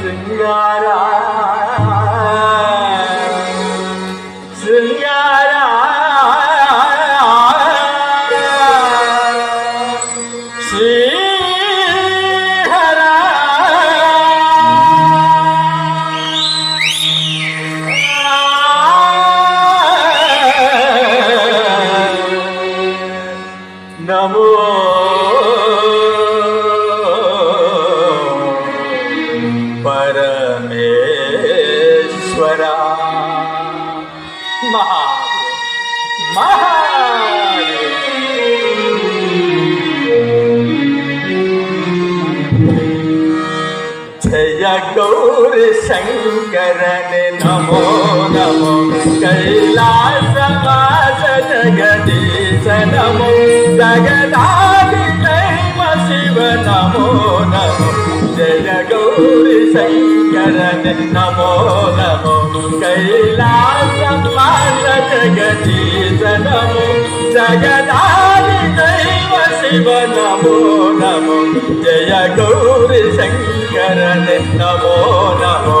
सिंगारा పరమేశ్వర మహాదేవ్. మహాదేవ్ జయ గౌరి శంకరని నమో నమో. కైలాస కైలాసవాస జగదీశ నమో. జగదాది శివ నమో నమో. జయ గౌరి శంకరని నమో నమో కైలాసవాస జగదీశ నమో జగదాది దైవ శివ నమో నమో జయ గౌరి శంకరన్ నమో నమో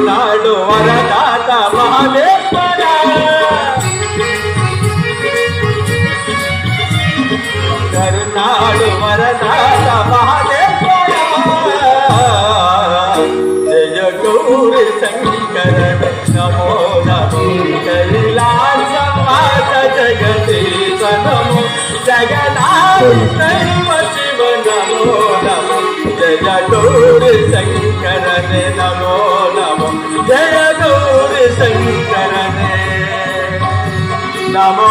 నాడు వరదాత మహేశ్వర కరుణాడు వరదాత మహాదేవర జయ గౌరి శంకర నమో నమో. కైలాస జగదీశ నమో. జగదాది శంకరనే. నమో